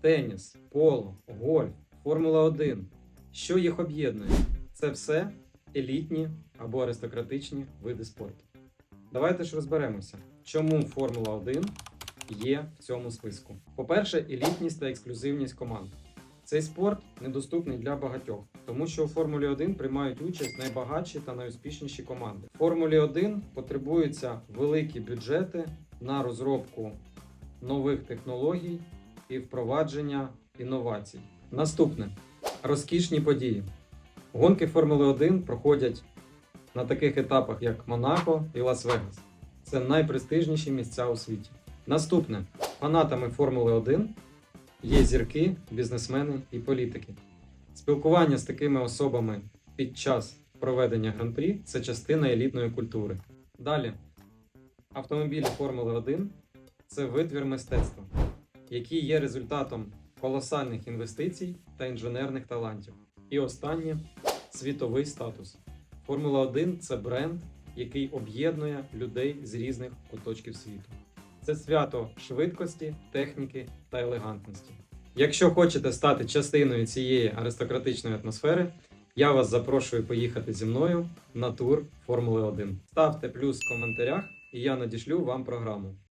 теніс, поло, гольф, Формула 1. Що їх об'єднує? Це все елітні або аристократичні види спорту. Давайте ж розберемося, чому Формула 1 є в цьому списку. По-перше, елітність та ексклюзивність команд. Цей спорт недоступний для багатьох, тому що у Формулі 1 приймають участь найбагатші та найуспішніші команди. В Формулі 1 потребуються великі бюджети на розробку нових технологій і впровадження інновацій. Наступне розкішні події. Гонки Формули 1 проходять на таких етапах, як Монако і Лас-Вегас. Це найпрестижніші місця у світі. Наступне фанатами Формули 1 є зірки, бізнесмени і політики. Спілкування з такими особами під час проведення гран-прі це частина елітної культури. Далі, автомобілі Формули 1 це витвір мистецтва, який є результатом колосальних інвестицій та інженерних талантів. І останнє світовий статус. Формула 1 це бренд, який об'єднує людей з різних куточків світу. Це свято швидкості, техніки та елегантності. Якщо хочете стати частиною цієї аристократичної атмосфери, я вас запрошую поїхати зі мною на тур Формули 1. Ставте плюс в коментарях, і я надішлю вам програму.